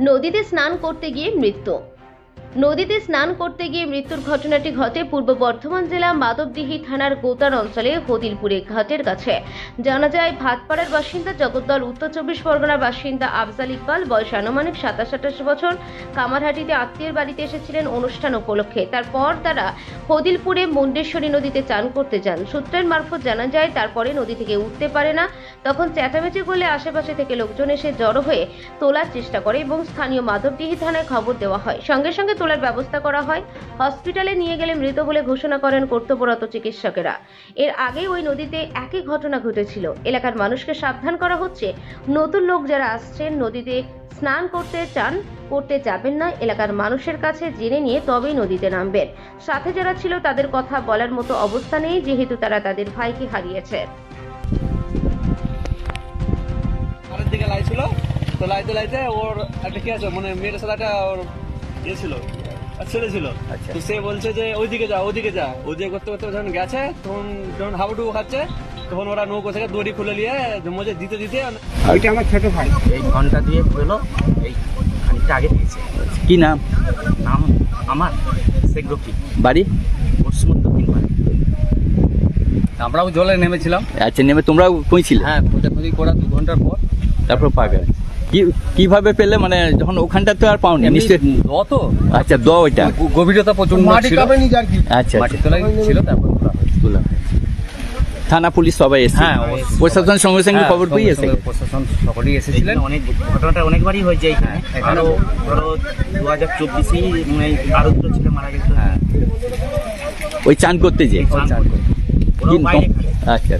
নদীতে স্নান করতে গিয়ে মৃত্যু। নদীতে স্নান করতে গিয়ে মৃত্যুর ঘটনাটি ঘটে পূর্ব বর্ধমান জেলা মাধবদিহি থানার গোতার অঞ্চলে হদিলপুরে ঘাটের কাছে। জানা যায় ভাতপাড়ার বাসিন্দা জগদ্দল, উত্তর চব্বিশ পরগনার বাসিন্দা আফজাল ইকবাল, বয়স আনুমানিক সাতাশ আঠাশ বছর, কামারহাটিতে আত্মীয়ের বাড়িতে এসেছিলেন অনুষ্ঠান উপলক্ষে। তারপর তারা হদিলপুরে মুন্ডেশ্বরী নদীতে চান করতে যান। সূত্রের মারফত জানা যায়, তারপরে নদী থেকে উঠতে পারে না। তখন চেঁচামেচি করলে আশেপাশে থেকে লোকজন এসে জড়ো হয়ে তোলার চেষ্টা করে এবং স্থানীয় মাধবডিহি থানায় খবর দেওয়া হয়। সঙ্গে সঙ্গে তোলার ব্যবস্থা করা হয়। হসপিটালে নিয়ে গেলে মৃত বলে ঘোষণা করেন কর্তব্যরত চিকিৎসকেরা। এর আগে ওই নদীতে একই ঘটনা ঘটেছিল। এলাকার মানুষকে সাবধান করা হচ্ছে। নতুন লোক যারা আসছেন নদীতে স্নান করতে চান, করতে যাবেন না। এলাকার মানুষের কাছে জেনে নিয়ে তবেই নদীতে নামবেন। সাথে যারা ছিল তাদের কথা বলার মতো অবস্থা নেই, যেহেতু তারা তাদের ভাইকে হারিয়েছে। ওর একটা কি আছে? মানে মেয়েটার সাথে একটা ওর ইয়ে ছিল আর ছেলে ছিল। আচ্ছা। তো সে বলছে যে ওইদিকে যা ওইদিকে যা। ওইদিকে করতে করতে যখন গেছে তখন যখন হাবুডুবু খাচ্ছে তখন ওরা নৌকো থেকে দড়ি খুলে নিয়ে মজে দিতে দিতে ওইটা আমার ছোট ভাই। এই ঘণ্টা দিয়ে হলো এই খানিকটা আগে দিয়েছে। কি নাম? নাম আমার শেখ রফি বাড়ি? পশ্চিম দক্ষিণ পাড়া আমরাও জলে নেমেছিলাম। আচ্ছা নেমে তোমরাও কইছিলে? হ্যাঁ খোঁজাখুঁজি করা দু ঘণ্টার পর। তারপর পাবে কি কীভাবে পেলে? মানে যখন ওখানটা তো আর পাওনি নিশ্চয় অত আচ্ছা দ ওইটা। গভীরতা প্রচণ্ড মাটি যার কি? আচ্ছা মাটির তলায় ছিল তারপর তোলা থানা পুলিশ সবাই এসে হ্যাঁ। প্রশাসন সঙ্গে সঙ্গে হ্যাঁ, খবর পেয়ে এসে প্রশাসন সকলেই এসেছিলেন। অনেক ঘটনাটা অনেকবারই হয়েছে এখানে। হ্যাঁ, এখানে- আরও ধরো দু হাজার চব্বিশেই আরও দুটো ছেলে মারা গেছে হ্যাঁ। ওই চান করতে যে? আচ্ছা।